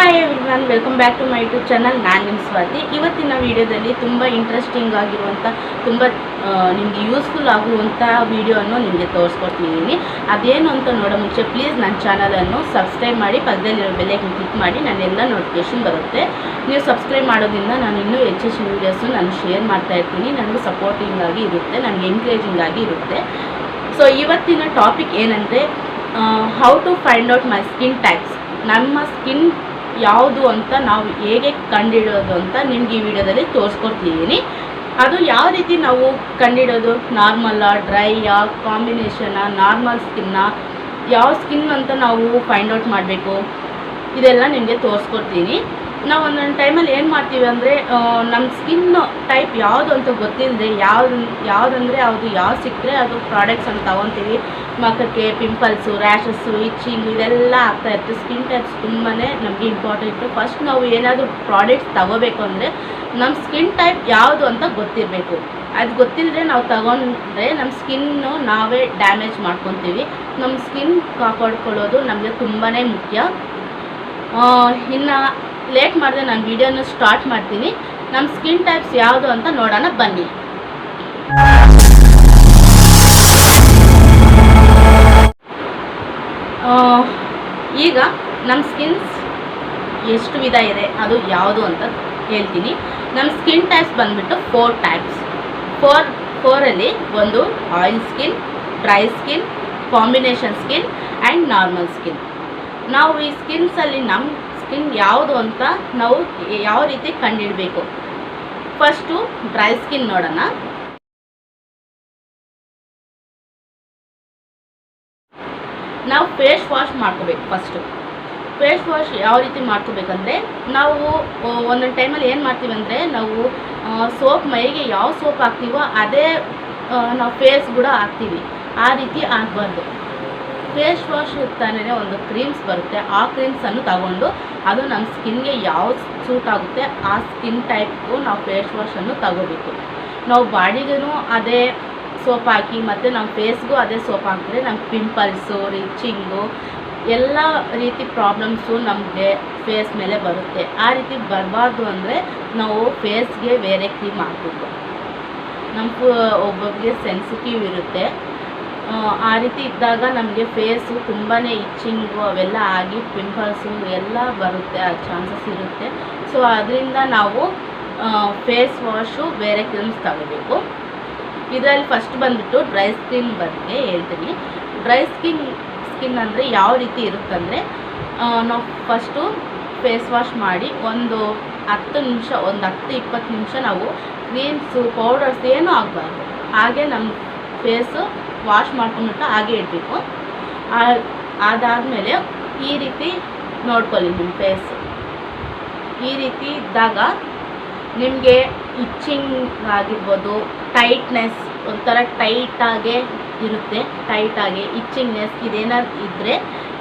Hi ನಾನು welcome back to my YouTube channel ನಾನು ನಿಮ್ಮ ಸ್ವಾತಿ. ಇವತ್ತಿನ ವಿಡಿಯೋದಲ್ಲಿ ತುಂಬ ಇಂಟ್ರೆಸ್ಟಿಂಗ್ ಆಗಿರುವಂಥ ತುಂಬ ನಿಮಗೆ ಯೂಸ್ಫುಲ್ ಆಗುವಂಥ ವಿಡಿಯೋವನ್ನು ನಿಮಗೆ ತೋರಿಸ್ಕೊಡ್ತಿದ್ದೀನಿ ಅದೇನು ಅಂತ ನೋಡೋ ಮುಂಚೆ ಪ್ಲೀಸ್ ನನ್ನ ಚಾನಲನ್ನು ಸಬ್ಸ್ಕ್ರೈಬ್ ಮಾಡಿ, ಪಕ್ಕದಲ್ಲಿರೋ ಬೆಲ್ಲೈಕನ್ ಕ್ಲಿಕ್ ಮಾಡಿ ನನ್ನೆಲ್ಲ ನೋಟಿಫಿಕೇಶನ್ ಬರುತ್ತೆ. ನೀವು ಸಬ್ಸ್ಕ್ರೈಬ್ ಮಾಡೋದ್ರಿಂದ ನಾನು ಇನ್ನೂ ಹೆಚ್ಚು ವೀಡಿಯೋಸು ನಾನು ಶೇರ್ ಮಾಡ್ತಾ ಇರ್ತೀನಿ. ನನಗೆ ಸಪೋರ್ಟಿಂಗ್ ಆಗಿ ಇರುತ್ತೆ, ನನಗೆ ಎಂಕರೇಜಿಂಗ್ ಆಗಿ ಇರುತ್ತೆ. ಸೊ ಇವತ್ತಿನ ಟಾಪಿಕ್ ಏನಂದರೆ how to find out my skin tax ನಮ್ಮ ಸ್ಕಿನ್ ಯಾವುದು ಅಂತ ನಾವು ಹೇಗೆ ಕಂಡಿಡೋದು ಅಂತ ನಿಮ್ಗೆ ಈ ವಿಡಿಯೋದಲ್ಲಿ ತೋರಿಸ್ಕೊಡ್ತಿದ್ದೀನಿ ಅದು ಯಾವ ರೀತಿ ನಾವು ಕಂಡಿಡೋದು? ನಾರ್ಮಲ್ಲ ಡ್ರೈಯಾ ಕಾಂಬಿನೇಷನಾ ನಾರ್ಮಲ್ ಸ್ಕಿನ್ನ ಯಾವ ಸ್ಕಿನ್ ಅಂತ ನಾವು ಫೈಂಡ್ ಔಟ್ ಮಾಡಬೇಕು? ಇದೆಲ್ಲ ನಿಮಗೆ ತೋರಿಸ್ಕೊಡ್ತೀನಿ. ನಾವು ಒಂದೊಂದು ಟೈಮಲ್ಲಿ ಏನು ಮಾಡ್ತೀವಿ ಅಂದರೆ ನಮ್ಮ ಸ್ಕಿನ್ ಟೈಪ್ ಯಾವುದು ಅಂತ ಗೊತ್ತಿಲ್ಲದೆ ಯಾವ್ದು, ಯಾವುದಂದರೆ ಅದು ಯಾವ್ದು ಸಿಕ್ಕರೆ ಅದು ಪ್ರಾಡಕ್ಟ್ಸನ್ನು ತೊಗೊತೀವಿ. ಮಕ್ಕಕ್ಕೆ ಪಿಂಪಲ್ಸು ರ್ಯಾಷಸ್ಸು ಇಚ್ಚಿಂಗ್ ಇದೆಲ್ಲ ಆಗ್ತಾ ಇರುತ್ತೆ. ಸ್ಕಿನ್ ಟೈಪ್ಸ್ ತುಂಬಾ ನಮಗೆ ಇಂಪಾರ್ಟೆಂಟು ಫಸ್ಟ್ ನಾವು ಏನಾದರೂ ಪ್ರಾಡಕ್ಟ್ಸ್ ತಗೋಬೇಕು ಅಂದರೆ ನಮ್ಮ ಸ್ಕಿನ್ ಟೈಪ್ ಯಾವುದು ಅಂತ ಗೊತ್ತಿರಬೇಕು. ಅದು ಗೊತ್ತಿಲ್ಲದೆ ನಾವು ತಗೊಂಡ್ರೆ ನಮ್ಮ ಸ್ಕಿನ್ನು ನಾವೇ ಡ್ಯಾಮೇಜ್ ಮಾಡ್ಕೊತೀವಿ. ನಮ್ಮ ಸ್ಕಿನ್ ಕಾಪಾಡ್ಕೊಳ್ಳೋದು ನಮಗೆ ತುಂಬಾ ಮುಖ್ಯ. ಇನ್ನು ಲೇಟ್ ಮಾಡಿದೆ ನಾನು ವಿಡಿಯೋನ ಸ್ಟಾರ್ಟ್ ಮಾಡ್ತೀನಿ. ನಮ್ಮ ಸ್ಕಿನ್ ಟೈಪ್ಸ್ ಯಾವುದು ಅಂತ ನೋಡೋಣ, ಬನ್ನಿ. ಈಗ ನಮ್ಮ ಸ್ಕಿನ್ಸ್ ಎಷ್ಟು ವಿಧ ಇದೆ, ಅದು ಯಾವುದು ಅಂತ ಹೇಳ್ತೀನಿ. ನಮ್ಮ ಸ್ಕಿನ್ ಟೈಪ್ಸ್ ಬಂದ್ಬಿಟ್ಟು ಫೋರ್ ಟೈಪ್ಸ್ ಫೋರ್ ಫೋರಲ್ಲಿ ಒಂದು oil skin dry skin combination skin and normal skin ನಾವು ಈ ಸ್ಕಿನ್ಸಲ್ಲಿ ನಮ್ಮ ಸ್ಕಿನ್ ಯಾವುದು ಅಂತ ನಾವು ಯಾವ ರೀತಿ ಕಂಡುಹಿಡಬೇಕು ಫಸ್ಟು ಡ್ರೈ ಸ್ಕಿನ್ ನೋಡೋಣ. ನಾವು ಫೇಸ್ ವಾಶ್ ಮಾಡ್ಕೋಬೇಕು ಫಸ್ಟು ಫೇಸ್ ವಾಶ್ ಯಾವ ರೀತಿ ಮಾಡ್ಕೋಬೇಕಂದ್ರೆ, ನಾವು ಒಂದೊಂದು ಟೈಮಲ್ಲಿ ಏನು ಮಾಡ್ತೀವಿ ಅಂದರೆ, ನಾವು ಸೋಪ್ ಮೈಗೆ ಯಾವ ಸೋಪ್ ಹಾಕ್ತೀವೋ ಅದೇ ನಾವು ಫೇಸ್ ಕೂಡ ಹಾಕ್ತೀವಿ. ಆ ರೀತಿ ಆಗಬಾರ್ದು. ಫೇಸ್ ವಾಶ್ ತಾನೇ ಒಂದು ಕ್ರೀಮ್ಸ್ ಬರುತ್ತೆ. ಆ ಕ್ರೀಮ್ಸನ್ನು ತಗೊಂಡು ಅದು ನಮ್ಮ ಸ್ಕಿನ್ಗೆ ಯಾವ ಸೂಟ್ ಆಗುತ್ತೆ, ಆ ಸ್ಕಿನ್ ಟೈಪ್ಗೂ ನಾವು ಫೇಸ್ ವಾಶನ್ನು ತಗೋಬೇಕು. ನಾವು ಬಾಡಿಗೂ ಅದೇ ಸೋಪ್ ಹಾಕಿ ಮತ್ತು ನಮ್ಮ ಫೇಸ್ಗೂ ಅದೇ ಸೋಪ್ ಹಾಕಿದ್ರೆ ನಮ್ಮ ಪಿಂಪಲ್ಸು ರಿಚಿಂಗು ಎಲ್ಲ ರೀತಿ ಪ್ರಾಬ್ಲಮ್ಸು ನಮಗೆ ಫೇಸ್ ಮೇಲೆ ಬರುತ್ತೆ. ಆ ರೀತಿ ಬರಬಾರ್ದು ಅಂದರೆ ನಾವು ಫೇಸ್ಗೆ ಬೇರೆ ಕ್ರೀಮ್ ಹಾಕಬೇಕು. ನಮ್ಮ ಒಬ್ಬೊಬ್ಬರಿಗೆ ಸೆನ್ಸಿಟಿವ್ ಇರುತ್ತೆ. ಆ, ರೀತಿ ಇದ್ದಾಗ ನಮಗೆ ಫೇಸು ತುಂಬಾ ಇಚ್ಚಿಂಗು ಅವೆಲ್ಲ ಆಗಿ ಪಿಂಪಲ್ಸು ಎಲ್ಲ ಬರುತ್ತೆ ಆ ಚಾನ್ಸಸ್ ಇರುತ್ತೆ. ಸೊ ಅದರಿಂದ ನಾವು ಫೇಸ್ ವಾಶು ಬೇರೆ ಕ್ರೀಮ್ಸ್ ತಗೋಬೇಕು. ಇದರಲ್ಲಿ ಫಸ್ಟ್ ಬಂದ್ಬಿಟ್ಟು ಡ್ರೈ ಸ್ಕಿನ್ ಬಗ್ಗೆ ಹೇಳ್ತೀನಿ. ಡ್ರೈ ಸ್ಕಿನ್ ಸ್ಕಿನ್ ಅಂದರೆ ಯಾವ ರೀತಿ ಇರುತ್ತಂದರೆ ನಾವು ಫಸ್ಟು ಫೇಸ್ ವಾಶ್ ಮಾಡಿ ಒಂದು ಹತ್ತು ನಿಮಿಷ ಒಂದು ಹತ್ತು ಇಪ್ಪತ್ತು ನಿಮಿಷ ನಾವು ಕ್ರೀಮ್ಸು ಪೌಡರ್ಸ್ ಏನೂ ಆಗಬಾರ್ದು. ಹಾಗೆ ನಮ್ಮ ಫೇಸು ವಾಶ್ ಮಾಡ್ಕೊಂಡ್ಬಿಟ್ಟು ಹಾಗೆ ಇಡಬೇಕು. ಅದಾದಮೇಲೆ ಈ ರೀತಿ ನೋಡ್ಕೊಳ್ಳಿ ನಿಮ್ಮ ಫೇಸ್ ಈ ರೀತಿ ಇದ್ದಾಗ ನಿಮಗೆ ಇಚ್ಚಿಂಗ್ ಆಗಿರ್ಬೋದು ಟೈಟ್ನೆಸ್ ಒಂಥರ ಟೈಟಾಗೆ ಇರುತ್ತೆ. ಟೈಟಾಗಿ ಇಚ್ಚಿಂಗ್ನೆಸ್ ಇದೇನಾದ್ರು ಇದ್ದರೆ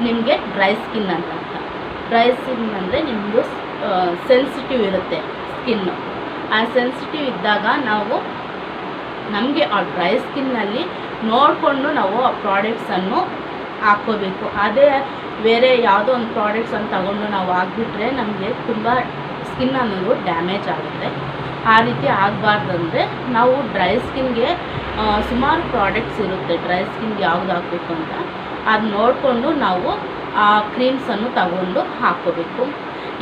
ನಿಮಗೆ ಡ್ರೈ ಸ್ಕಿನ್ ಅಂತ ಅರ್ಥ. ಡ್ರೈ ಸ್ಕಿನ್ ಅಂದರೆ ನಿಮ್ಮದು ಸೆನ್ಸಿಟಿವ್ ಇರುತ್ತೆ ಸ್ಕಿನ್ನು ಆ ಸೆನ್ಸಿಟಿವ್ ಇದ್ದಾಗ ನಾವು ನಮಗೆ ಆ ಡ್ರೈ ಸ್ಕಿನ್ನಲ್ಲಿ ನೋಡಿಕೊಂಡು ನಾವು ಆ ಪ್ರಾಡಕ್ಟ್ಸನ್ನು ಹಾಕ್ಕೋಬೇಕು. ಅದೇ ಬೇರೆ ಯಾವುದೋ ಒಂದು ಪ್ರಾಡಕ್ಟ್ಸನ್ನು ತಗೊಂಡು ನಾವು ಹಾಕ್ಬಿಟ್ರೆ ನಮಗೆ ತುಂಬ ಸ್ಕಿನ್ ಅನ್ನೋದು ಡ್ಯಾಮೇಜ್ ಆಗುತ್ತೆ. ಆ ರೀತಿ ಆಗಬಾರ್ದಂದ್ರೆ ನಾವು ಡ್ರೈ ಸ್ಕಿನ್ಗೆ ಸುಮಾರು ಪ್ರಾಡಕ್ಟ್ಸ್ ಇರುತ್ತೆ. ಡ್ರೈ ಸ್ಕಿನ್ಗೆ ಯಾವ್ದು ಹಾಕಬೇಕು ಅಂತ. ಅದು ನೋಡಿಕೊಂಡು ನಾವು ಆ ಕ್ರೀಮ್ಸನ್ನು ತಗೊಂಡು ಹಾಕ್ಕೋಬೇಕು.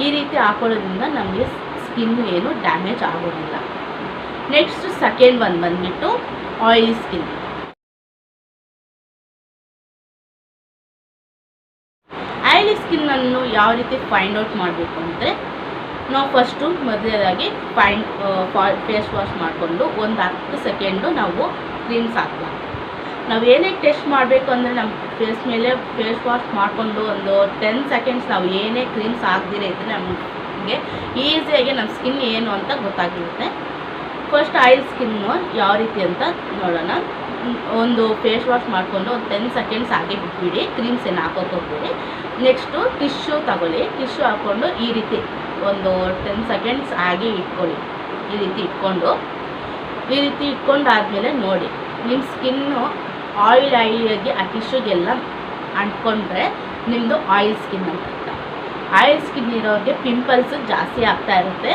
ಈ ರೀತಿ ಹಾಕೊಳ್ಳೋದ್ರಿಂದ ನಮಗೆ ಸ್ಕಿನ್ ಏನು ಡ್ಯಾಮೇಜ್ ಆಗೋದಿಲ್ಲ. ನೆಕ್ಸ್ಟ್ ಸೆಕೆಂಡ್ ಒಂದು ಬಂದ್ಬಿಟ್ಟು ಆಯಿಲಿ ಸ್ಕಿನ್ ಸ್ಕಿನ್ನನ್ನು ಯಾವ ರೀತಿ ಫೈಂಡ್ ಔಟ್ ಮಾಡಬೇಕು ಅಂದರೆ ನಾವು ಫಸ್ಟು ಮೊದಲನೇದಾಗಿ ಫೈಂಡ್ ಫೇಸ್ ವಾಶ್ ಮಾಡಿಕೊಂಡು ಒಂದು ಹತ್ತು ಸೆಕೆಂಡು ನಾವು ಕ್ರೀಮ್ಸ್ ಹಾಕ್ಬಾರ್ದು ನಾವು ಏನೇ ಟೆಸ್ಟ್ ಮಾಡಬೇಕು ಅಂದರೆ ನಮ್ಮ ಫೇಸ್ ಮೇಲೆ ಫೇಸ್ ವಾಶ್ ಮಾಡಿಕೊಂಡು ಒಂದು ಟೆನ್ ಸೆಕೆಂಡ್ಸ್ ನಾವು ಏನೇ ಕ್ರೀಮ್ಸ್ ಹಾಕ್ದಿರೇ ಇದ್ದರೆ ನಮಗೆ ಈಸಿಯಾಗಿ ನಮ್ಮ ಸ್ಕಿನ್ ಏನು ಅಂತ ಗೊತ್ತಾಗಿರುತ್ತೆ. ಫಸ್ಟ್ ಆಯಿಲ್ ಸ್ಕಿನ್ನು ಯಾವ ರೀತಿ ಅಂತ ನೋಡೋಣ. ಒಂದು ಫೇಸ್ ವಾಶ್ ಮಾಡಿಕೊಂಡು ಒಂದು ಟೆನ್ ಸೆಕೆಂಡ್ಸ್ ಹಾಗೆ ಬಿಟ್ಬಿಡಿ ಕ್ರೀಮ್ಸ್ ಏನು ಹಾಕೋಕೆ ನೆಕ್ಸ್ಟು ಟಿಶ್ಯೂ ತಗೊಳ್ಳಿ. ಟಿಶ್ಯೂ ಹಾಕ್ಕೊಂಡು ಈ ರೀತಿ ಒಂದು ಟೆನ್ ಸೆಕೆಂಡ್ಸ್ ಹಾಗೆ ಇಟ್ಕೊಳ್ಳಿ. ಈ ರೀತಿ ಇಟ್ಕೊಂಡು, ಈ ರೀತಿ ಇಟ್ಕೊಂಡಾದ್ಮೇಲೆ ನೋಡಿ, ನಿಮ್ಮ ಸ್ಕಿನ್ನು ಆಯಿಲ್ ಆಯಿಲಾಗಿ ಆ ಟಿಶ್ಯೂಗೆಲ್ಲ ಅಂಟ್ಕೊಂಡ್ರೆ ನಿಮ್ಮದು ಆಯಿಲ್ ಸ್ಕಿನ್ ಅಂತ ಆಯಿಲ್ ಸ್ಕಿನ್ ಇರೋರಿಗೆ ಪಿಂಪಲ್ಸ್ ಜಾಸ್ತಿ ಆಗ್ತಾ ಇರುತ್ತೆ.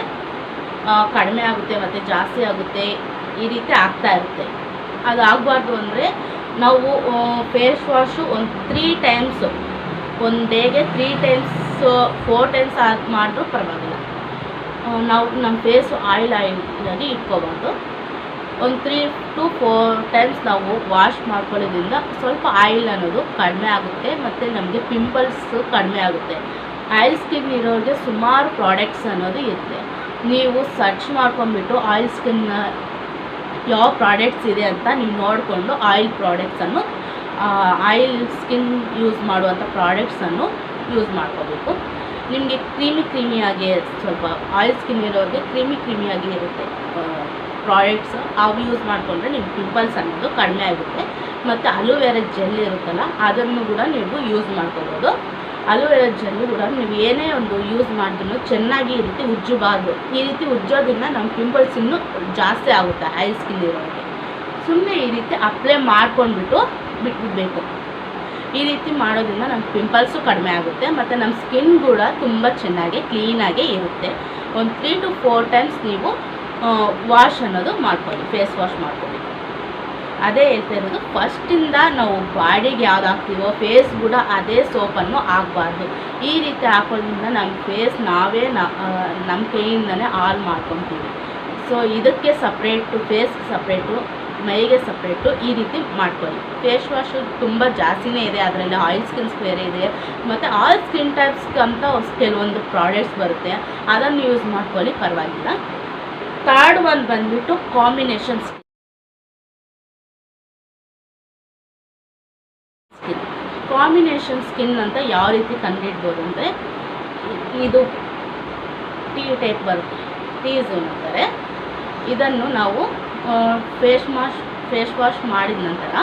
ಕಡಿಮೆ ಆಗುತ್ತೆ ಮತ್ತು ಜಾಸ್ತಿ ಆಗುತ್ತೆ. ಈ ರೀತಿ ಆಗ್ತಾ ಇರುತ್ತೆ. ಅದು ಆಗಬಾರ್ದು ಅಂದರೆ ನಾವು ಫೇಸ್ ವಾಶು ಒಂದು ತ್ರೀ ಟೈಮ್ಸು ಒಂದು ಡೇಗೆ ತ್ರೀ ಟೈಮ್ಸ್ ಫೋರ್ ಟೈಮ್ಸ್ ಆಗಿ ಮಾಡಿದ್ರೂ ಪರವಾಗಿಲ್ಲ. ನಾವು ನಮ್ಮ ಫೇಸು ಆಯಿಲ್ ಆಯಿಲಾಗಿ ಇಟ್ಕೋಬಾರ್ದು. ಒಂದು ತ್ರೀ ಟು ಫೋರ್ ಟೈಮ್ಸ್ ನಾವು ವಾಶ್ ಮಾಡ್ಕೊಳ್ಳೋದ್ರಿಂದ ಸ್ವಲ್ಪ ಆಯಿಲ್ ಅನ್ನೋದು ಕಡಿಮೆ ಆಗುತ್ತೆ ಮತ್ತು ನಮಗೆ ಪಿಂಪಲ್ಸ್ ಕಡಿಮೆ ಆಗುತ್ತೆ. ಆಯಿಲ್ ಸ್ಕಿನ್ ಇರೋರಿಗೆ ಸುಮಾರು ಪ್ರಾಡಕ್ಟ್ಸ್ ಅನ್ನೋದು ಇರುತ್ತೆ. ನೀವು ಸರ್ಚ್ ಮಾಡ್ಕೊಂಬಿಟ್ಟು ಆಯಿಲ್ ಸ್ಕಿನ್ ಯಾವ ಪ್ರಾಡಕ್ಟ್ಸ್ ಇದೆ ಅಂತ ನೀವು ನೋಡಿಕೊಂಡು ಆಯಿಲ್ ಪ್ರಾಡಕ್ಟ್ಸನ್ನು ಆಯಿಲ್ ಸ್ಕಿನ್ ಯೂಸ್ ಮಾಡುವಂಥ ಪ್ರಾಡಕ್ಟ್ಸನ್ನು ಯೂಸ್ ಮಾಡ್ಕೋಬೇಕು. ನಿಮಗೆ ಕ್ರೀಮಿ ಕ್ರೀಮಿಯಾಗಿ ಸ್ವಲ್ಪ ಆಯಿಲ್ ಸ್ಕಿನ್ ಇರೋರಿಗೆ ಕ್ರೀಮಿ ಕ್ರೀಮಿಯಾಗಿ ಇರುತ್ತೆ ಪ್ರಾಡಕ್ಟ್ಸ್ ಅವು ಯೂಸ್ ಮಾಡಿಕೊಂಡ್ರೆ ನಿಮ್ಮ ಪಿಂಪಲ್ಸ್ ಅನ್ನೋದು ಕಡಿಮೆ ಆಗುತ್ತೆ. ಮತ್ತು ಅಲೋವೆರಾ ಜೆಲ್ ಇರುತ್ತಲ್ಲ, ಅದನ್ನು ಕೂಡ ನೀವು ಯೂಸ್ ಮಾಡ್ಕೋಬೋದು. ಅಲೋವೆರಾ ಜೆಲ್ಲು ಕೂಡ ನೀವು ಏನೇ ಒಂದು ಯೂಸ್ ಮಾಡಿದ್ರು ಚೆನ್ನಾಗಿ ಈ ರೀತಿ ಉಜ್ಜಬಾರ್ದು. ಈ ರೀತಿ ಉಜ್ಜೋದ್ರಿಂದ ನಮ್ಮ ಪಿಂಪಲ್ಸ್ ಇನ್ನೂ ಜಾಸ್ತಿ ಆಗುತ್ತೆ ಆಯಿಲ್ ಸ್ಕಿನ್ ಇರೋರಿಗೆ. ಸುಮ್ಮನೆ ಈ ರೀತಿ ಅಪ್ಲೈ ಮಾಡ್ಕೊಂಡ್ಬಿಟ್ಟು ಬಿಟ್ಬಿಡ್ಬೇಕು. ಈ ರೀತಿ ಮಾಡೋದ್ರಿಂದ ನಮ್ಮ ಪಿಂಪಲ್ಸು ಕಡಿಮೆ ಆಗುತ್ತೆ, ಮತ್ತು ನಮ್ಮ ಸ್ಕಿನ್ ಕೂಡ ತುಂಬ ಚೆನ್ನಾಗಿ ಕ್ಲೀನಾಗೇ ಇರುತ್ತೆ. ಒಂದು ತ್ರೀ ಟು ಫೋರ್ ಟೈಮ್ಸ್ ನೀವು ವಾಶ್ ಅನ್ನೋದು ಮಾಡ್ಕೊಳ್ಳಿ ಫೇಸ್ ವಾಶ್ ಮಾಡ್ಕೊಳ್ಳಿ. ಅದೇ ಹೇಳ್ತಾ ಇರೋದು ಫಸ್ಟಿಂದ ನಾವು ಬಾಡಿಗೆ ಯಾವ್ದು ಹಾಕ್ತೀವೋ ಫೇಸ್ ಕೂಡ ಅದೇ ಸೋಪನ್ನು ಹಾಕ್ಬಾರ್ದು. ಈ ರೀತಿ ಹಾಕೋದ್ರಿಂದ ನಮ್ಮ ಫೇಸ್ ನಾವೇ ನಮ್ಮ ಕೈಯಿಂದನೇ ಆಲ್ ಮಾಡ್ಕೊತೀವಿ. ಸೊ ಇದಕ್ಕೆ ಸಪ್ರೇಟು ಫೇಸ್ ಸಪ್ರೇಟು ಮೈಗೆ ಸಪ್ರೇಟು ಈ ರೀತಿ ಮಾಡ್ಕೊಳ್ಳಿ. ಫೇಸ್ ವಾಶು ತುಂಬ ಜಾಸ್ತಿನೇ ಇದೆ, ಅದರಲ್ಲಿ ಆಯಿಲ್ ಸ್ಕಿನ್ಸ್ ಬೇರೆ ಇದೆ. ಮತ್ತು ಆಯಿಲ್ ಸ್ಕಿನ್ ಟೈಪ್ಸ್ ಅಂತ ಕೆಲವೊಂದು ಪ್ರಾಡಕ್ಟ್ಸ್ ಬರುತ್ತೆ. ಅದನ್ನು ಯೂಸ್ ಮಾಡ್ಕೊಳ್ಳಿ, ಪರವಾಗಿಲ್ಲ. ಥರ್ಡ್ ಒಂದು ಬಂದುಬಿಟ್ಟು ಕಾಂಬಿನೇಷನ್ ಕಾಂಬಿನೇಷನ್ ಸ್ಕಿನ್ ಅಂತ ಯಾವ ರೀತಿ ಕಂಡುಹಿಡ್ಬೋದು ಅಂದರೆ ಇದು ಟೀ ಟೈಪ್ ಬರುತ್ತೆ ಟೀ ಝೋನ್ ಅಂತಾರೆ. ಇದನ್ನು ನಾವು ಫೇಸ್ ವಾಶ್ ಫೇಸ್ ವಾಶ್ ಮಾಡಿದ ನಂತರ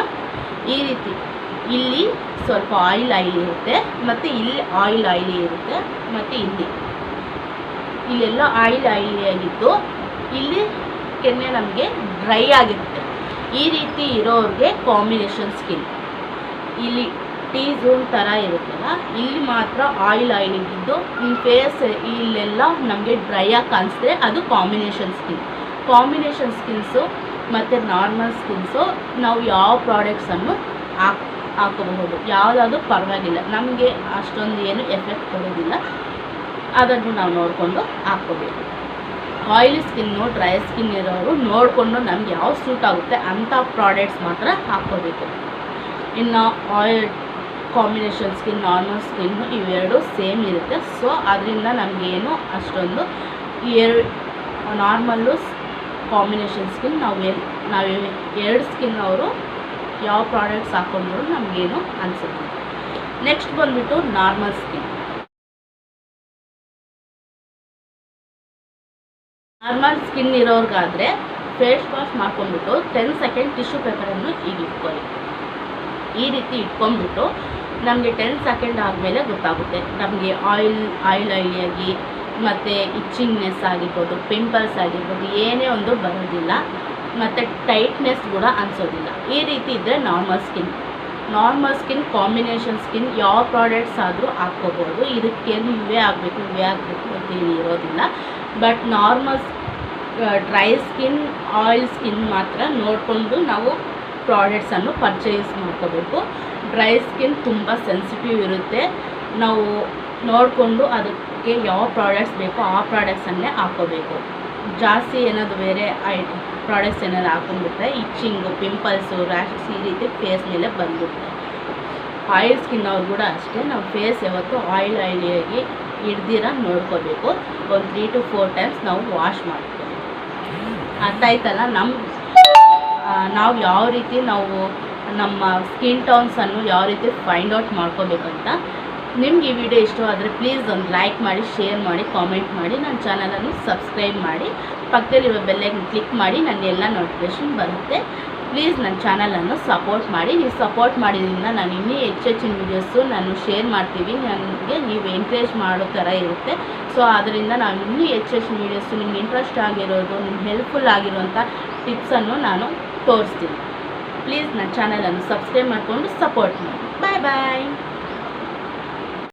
ಈ ರೀತಿ ಇಲ್ಲಿ ಸ್ವಲ್ಪ ಆಯಿಲ್ ಆಯಿಲಿ ಇರುತ್ತೆ, ಮತ್ತು ಇಲ್ಲಿ ಆಯಿಲ್ ಆಯಿಲಿ ಇರುತ್ತೆ, ಮತ್ತು ಇಲ್ಲಿ. ಇಲ್ಲೆಲ್ಲ ಆಯಿಲ್ ಆಗಿದ್ದು ಇಲ್ಲಿ ಕೆನ್ನೆ ನಮಗೆ ಡ್ರೈ ಆಗಿರುತ್ತೆ. ಈ ರೀತಿ ಇರೋರಿಗೆ ಕಾಂಬಿನೇಷನ್ ಸ್ಕಿನ್. ಇಲ್ಲಿ ಟೀ ಝೋನ್ ಥರ ಇರುತ್ತಲ್ಲ, ಇಲ್ಲಿ ಮಾತ್ರ ಆಯಿಲ್ ಆಯಿಲಿಂಗ್ ಇದ್ದು, ಈ ಫೇಸ್ ಇಲ್ಲೆಲ್ಲ ನಮಗೆ ಡ್ರೈ ಆಗಿ ಕಾಣಿಸಿದ್ರೆ ಅದು ಕಾಂಬಿನೇಷನ್ ಸ್ಕಿನ್. ಕಾಂಬಿನೇಷನ್ ಸ್ಕಿನ್ಸು ಮತ್ತು ನಾರ್ಮಲ್ ಸ್ಕಿನ್ಸು ನಾವು ಯಾವ ಪ್ರಾಡಕ್ಟ್ಸನ್ನು ಹಾಕ್, ಹಾಕೋಬಹುದು. ಯಾವುದಾದ್ರೂ ಪರವಾಗಿಲ್ಲ. ನಮಗೆ ಅಷ್ಟೊಂದು ಏನು ಎಫೆಕ್ಟ್ ಕೊಡೋದಿಲ್ಲ ಅದನ್ನು ನಾವು ನೋಡಿಕೊಂಡು ಹಾಕ್ಕೋಬೇಕು. ಆಯಿಲಿ ಸ್ಕಿನ್ನು ಡ್ರೈ ಸ್ಕಿನ್ ಇರೋರು ನೋಡಿಕೊಂಡು ನಮ್ಗೆ ಯಾವ ಸೂಟ್ ಆಗುತ್ತೆ ಅಂಥ ಪ್ರಾಡಕ್ಟ್ಸ್ ಮಾತ್ರ ಹಾಕ್ಕೋಬೇಕು. ಇನ್ನು oil combination skin normal skin ಇವೆರಡು ಸೇಮ್ ಇರುತ್ತೆ. ಸೊ ಅದರಿಂದ ನಮಗೇನು ಅಷ್ಟೊಂದು ಎರಡು ನಾರ್ಮಲ್ಲು ಕಾಂಬಿನೇಷನ್ ಸ್ಕಿನ್ ನಾವು ಏನು ನಾವು ಎರಡು ಸ್ಕಿನ್ ಅವರು ಯಾವ ಪ್ರಾಡಕ್ಟ್ಸ್ ಹಾಕೊಂಡ್ರು ನಮಗೇನು ಅನಿಸುತ್ತೆ ನೆಕ್ಸ್ಟ್ ಬಂದುಬಿಟ್ಟು ನಾರ್ಮಲ್ ಸ್ಕಿನ್ ನಾರ್ಮಲ್ ಸ್ಕಿನ್ ಇರೋರ್ಗಾದರೆ ಫೇಸ್ ವಾಶ್ ಮಾಡ್ಕೊಂಡ್ಬಿಟ್ಟು ಟೆನ್ ಸೆಕೆಂಡ್ ಟಿಶ್ಯೂ ಪೇಪರನ್ನು ಈಗ ಇಟ್ಕೊಳ್ಳಿ. ಈ ರೀತಿ ಇಟ್ಕೊಂಡ್ಬಿಟ್ಟು ನಮಗೆ ಟೆನ್ ಸೆಕೆಂಡ್ ಆದಮೇಲೆ ಗೊತ್ತಾಗುತ್ತೆ. ನಮಗೆ ಆಯಿಲ್ ಆಯಿಲ್ ಆಯಿಲಿಯಾಗಿ ಮತ್ತು ಇಚ್ಚಿಂಗ್ನೆಸ್ ಆಗಿರ್ಬೋದು ಪಿಂಪಲ್ಸ್ ಆಗಿರ್ಬೋದು, ಏನೇ ಒಂದು ಬರೋದಿಲ್ಲ. ಮತ್ತು ಟೈಟ್ನೆಸ್ ಕೂಡ ಅನಿಸೋದಿಲ್ಲ. ಈ ರೀತಿ ಇದ್ದರೆ normal skin normal skin combination skin ಯಾವ ಪ್ರಾಡಕ್ಟ್ಸ್ ಆದರೂ ಹಾಕ್ಕೋಬೋದು. ಇದಕ್ಕೇನು ಇವೇ ಆಗಬೇಕು ಇವೇ ಆಗಬೇಕು ಅಂತ ಏನು ಇರೋದಿಲ್ಲ. But normal dry skin oil skin ಮಾತ್ರ ನೋಡಿಕೊಂಡು ನಾವು ಪ್ರಾಡಕ್ಟ್ಸನ್ನು ಪರ್ಚೇಸ್ ಮಾಡ್ಕೋಬೇಕು. ಡ್ರೈ ಸ್ಕಿನ್ ತುಂಬ ಸೆನ್ಸಿಟಿವ್ ಇರುತ್ತೆ. ನಾವು ನೋಡಿಕೊಂಡು ಅದಕ್ಕೆ ಯಾವ ಪ್ರಾಡಕ್ಟ್ಸ್ ಬೇಕೋ ಆ ಪ್ರಾಡಕ್ಟ್ಸನ್ನೇ ಹಾಕೋಬೇಕು. ಜಾಸ್ತಿ ಏನಾದರೂ ಬೇರೆ ಐ ಪ್ರಾಡಕ್ಟ್ಸ್ ಏನಾದ್ರು ಹಾಕೊಂಡ್ಬಿಟ್ರೆ ಇಚ್ಚಿಂಗು ಪಿಂಪಲ್ಸು ರ್ಯಾಶಸ್ ಈ ರೀತಿ ಫೇಸ್ ಮೇಲೆ ಬಂದುಬಿಡುತ್ತೆ. ಆಯಿಲ್ ಸ್ಕಿನ್ ಅವ್ರು ಕೂಡ ಅಷ್ಟೇ, ನಾವು ಫೇಸ್ ಯಾವತ್ತೂ ಆಯಿಲ್ ಆಯಿಲಿಯಾಗಿ ಹಿಡ್ದಿರ ನೋಡ್ಕೋಬೇಕು. ಒಂದು ತ್ರೀ ಟು ಫೋರ್ ಟೈಮ್ಸ್ ನಾವು ವಾಶ್ ಮಾಡ್ಕೋಬೇಕು. ಅರ್ಥ ಆಯ್ತಲ್ಲ ನಮ್ಮ ನಾವು ಯಾವ ರೀತಿ ನಾವು ನಮ್ಮ ಸ್ಕಿನ್ ಟೋನ್ಸನ್ನು ಯಾವ ರೀತಿ ಫೈಂಡ್ ಔಟ್ ಮಾಡ್ಕೋಬೇಕಂತ ನಿಮ್ಗೆ ಈ ವಿಡಿಯೋ ಇಷ್ಟ ಆದರೆ ಪ್ಲೀಸ್ ಒಂದು ಲೈಕ್ ಮಾಡಿ ಶೇರ್ ಮಾಡಿ ಕಾಮೆಂಟ್ ಮಾಡಿ, ನನ್ನ ಚಾನಲನ್ನು ಸಬ್ಸ್ಕ್ರೈಬ್ ಮಾಡಿ. ಪಕ್ಕದಲ್ಲಿರೋ ಬೆಲ್ಲೈಕನ್ ಕ್ಲಿಕ್ ಮಾಡಿ ನನ್ನ ಎಲ್ಲ ನೋಟಿಫಿಕೇಷನ್ ಬರುತ್ತೆ. ಪ್ಲೀಸ್ ನನ್ನ ಚಾನಲನ್ನು ಸಪೋರ್ಟ್ ಮಾಡಿ. ನೀವು ಸಪೋರ್ಟ್ ಮಾಡಿದ್ರಿಂದ ನಾನು ಇನ್ನೂ ಹೆಚ್ಚು ಹೆಚ್ಚಿನ ವೀಡಿಯೋಸು ನಾನು ಶೇರ್ ಮಾಡ್ತೀವಿ. ನನಗೆ ನೀವು ಎನ್ಕರೇಜ್ ಮಾಡೋ ಥರ ಇರುತ್ತೆ. ಸೊ ಅದರಿಂದ ನಾನು ಇನ್ನೂ ಹೆಚ್ಚು ಹೆಚ್ಚಿನ ವೀಡಿಯೋಸು ನಿಮ್ಗೆ ಇಂಟ್ರೆಸ್ಟ್ ಆಗಿರೋದು, ನಿಮ್ಗೆ ಹೆಲ್ಪ್ಫುಲ್ ಆಗಿರುವಂಥ ಟಿಪ್ಸನ್ನು ನಾನು ತೋರಿಸ್ತೀನಿ. ಪ್ಲೀಸ್ ನನ್ನ ಚಾನಲನ್ನು ಸಬ್ಸ್ಕ್ರೈಬ್ ಮಾಡಿಕೊಂಡು ಸಪೋರ್ಟ್ ಮಾಡಿ ಬಾಯ್ ಬಾಯ್